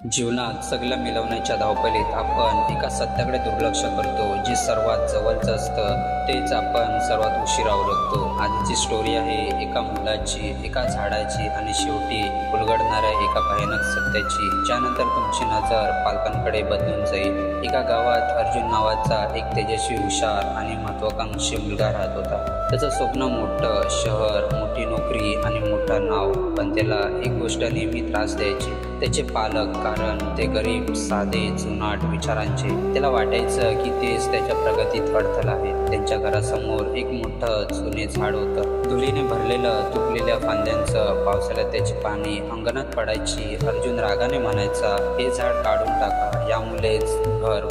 जीवनात सगळं मिळवण्याच्या धावपळीत आपण एका सत्याकडे दुर्लक्ष करतो जे सर्वात जवळचं असतं. तेच आपण सर्वात उशिरा ओळखतो आजची स्टोरी आहे एका मुलाची एका झाडाची आणि शेवटी उलगडणाऱ्या एका भयानक सत्याची ज्यानंतर तुमची नजर पालकांकडे बदलून जाईल. एका गावात अर्जुन नावाचा एक तेजस्वी हुशार आणि महत्वाकांक्षी मुलगा राहत होता. त्याचं स्वप्न मोठं शहर मोठी नोकरी आणि मोठं नाव. पण त्याला एक गोष्ट नेहमी त्रास द्यायची. त्याचे पालक कारण ते गरीब साधे जुनाट विचारांचे. त्याला वाटायचं की तेच त्याच्या प्रगतीत अडथळा आहे. त्यांच्या घरासमोर एक मोठं जुने झाड होतं. धुळीने भरलेलं तुटलेल्या फांद्यांचं पावसाळ्यात त्याची पाणी अंगणात पडायची. अर्जुन रागाने म्हणायचा हे झाड काढून टाका. यामुळेच घर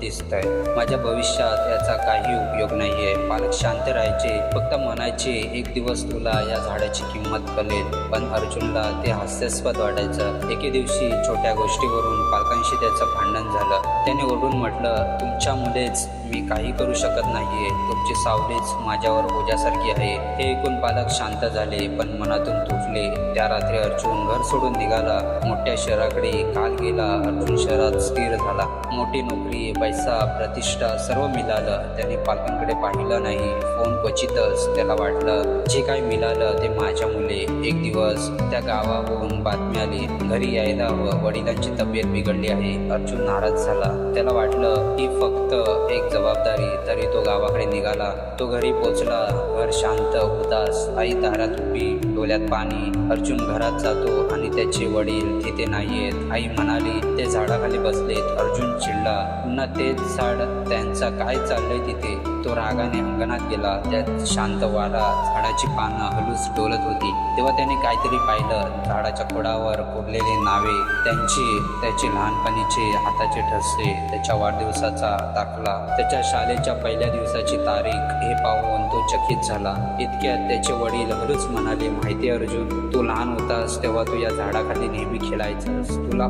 दिसत आहे माझ्या भविष्यात याचा काही उपयोग नाहीये. पालक शांत राहायचे फक्त म्हणायचे एक दिवस तुला या झाडाची किंमत कळेल. पण अर्जुनला ते हास्यास्पद वाटायचं. एके दिवशी छोट्या गोष्टीवरून पालकांशी त्याचं भांडण झालं. त्याने ओरडून म्हटलं तुमच्यामुळेच मी काही करू शकत नाहीये. तुमची सावलीच माझ्यावर ओझ्यासारखी आहे. हे ऐकून पालक शांत झाले पण मनातून तुटले. त्या रात्री अर्जुन घर सोडून निघाला. मोठ्या शहराकडे काल गेला. अर्जुन शहरात स्थिर झाला. मोठी नोकरी पैसा प्रतिष्ठा सर्व मिळालं त्याने पालकांकडे पाहिलं नाही. फोन क्वचितच त्याला वाटलं. जे काही मिळालं ते माझ्या मुले. एक दिवस त्या गावावरून बातमी आली घरी यायला हवं वडिलांची तब्येत बिघडली आहे. अर्जुन नाराज झाला. त्याला वाटलं ही फक्त एक जबाबदारी तरी तो गावाकडे निघाला. तो घरी पोचला घर शांत उदास. आई दारात उभी डोळ्यात पाणी. अर्जुन घरात जातो आणि त्याचे वडील तिथे नाहीयेत. आई म्हणाली ते झाडाखाली बसलेत. अर्जुन चिडला. पुन्हा तेच झाड त्यांचा काय चाललंय तिथे? तो रागाने अंगणात गेला त्यात शांत वारा झाडाची पानं हलूच डोलत होती. तेव्हा त्याने काहीतरी पाहिलं. झाडाच्या खोडावर कोरलेले नावे त्यांची त्याचे लहानपणीचे हाताचे ठसे त्याच्या वाढदिवसाचा दाखला त्याच्या शाळेच्या पहिल्या दिवसाची तारीख हे पाहून तो चकित झाला. इतक्यात त्याचे वडील हळूच म्हणाले माहिती अर्जुन तू लहान होतास तेव्हा तू या झाडाखाली नेहमी खेळायचंस. तुला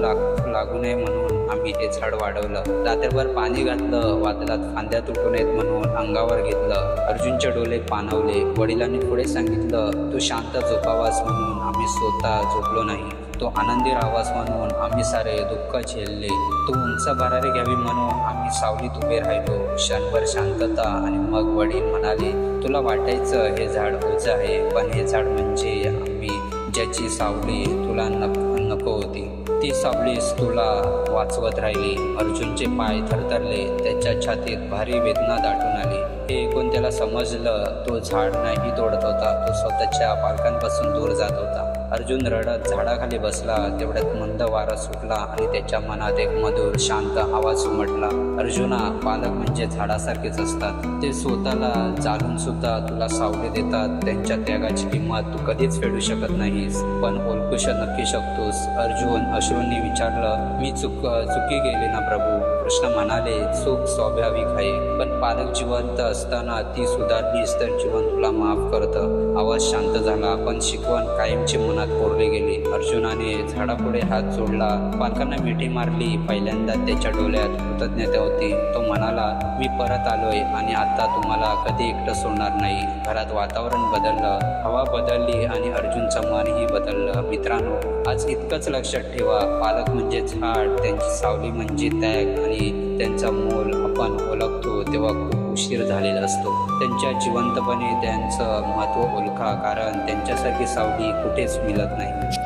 लाग लागू नये म्हणून आम्ही हे झाड वाढवलं. रात्रभर पाणी घातलं वादळात फांद्या तुटू नयेत म्हणून अंगावर घेतलं. अर्जुनचे डोले पाणवले. वडिलांनी पुढे सांगितलं तू शांत झोपावास म्हणून आम्ही स्वतः झोपलो नाही. तो आनंदी राहावास म्हणून आम्ही सारे दुःख झेलले. तू उंच भरारी घ्यावी म्हणून आम्ही सावलीत उभे राहिलो. क्षणभर शांतता आणि मग वडील म्हणाले तुला वाटायचं हे झाड उंच आहे पण हे झाड म्हणजे ज्याची सावली तुला नक नको होती ती सावलीस तुला वाचवत राहिली. अर्जुनचे पाय थरथरले त्याच्या छातीत भारी वेदना दाटून आली. हे ऐकून त्याला समजलं तो झाड नाही तोडत होता तो स्वतःच्या पालकांपासून दूर जात होता. अर्जुन रडत झाडाखाली बसला तेवढ्यात मंद वारा सुटला आणि त्याच्या मनात एक मधुर शांत आवाज उमटला. अर्जुना पालक म्हणजे झाडासारखेच असतात. ते स्वतःला जाणून सुद्धा तुला सावली देतात. त्यांच्या त्यागाची किंमत तू कधीच फेडू शकत नाहीस. पण ओळखूश नक्की शकतोस. अर्जुन अश्रूंनी विचारलं मी चुक चुकी गेली ना प्रभू? कृष्ण म्हणाले चूक स्वाभाविक आहे पण पालक जिवंत असताना ती सुधारलीस तर जीवन तुला माफ करतं. आवाज शांत झाला. पण शिकवण कायमची मनात कोरले गेली. अर्जुनाने झाडापुढे हात जोडला. पालकांना मिठी मारली. पहिल्यांदा त्याच्या डोळ्यात कृतज्ञता होती. तो म्हणाला मी परत आलोय आणि आता तुम्हाला कधी एकटं सोडणार नाही. घरात वातावरण बदललं. हवा बदलली आणि अर्जुनचं मनही बदललं. मित्रांनो आज इतकंच लक्षात ठेवा. पालक म्हणजे झाड. त्यांची सावली म्हणजे त्याग. आणि त्यांचा मोल आपण ओळखतो तेव्हा खूप उशीर झालेला असतो. त्यांच्या जिवंतपणे त्यांचं महत्त्व ओळखा कारण त्यांच्यासारखी सावली कुठेच मिळत नाही.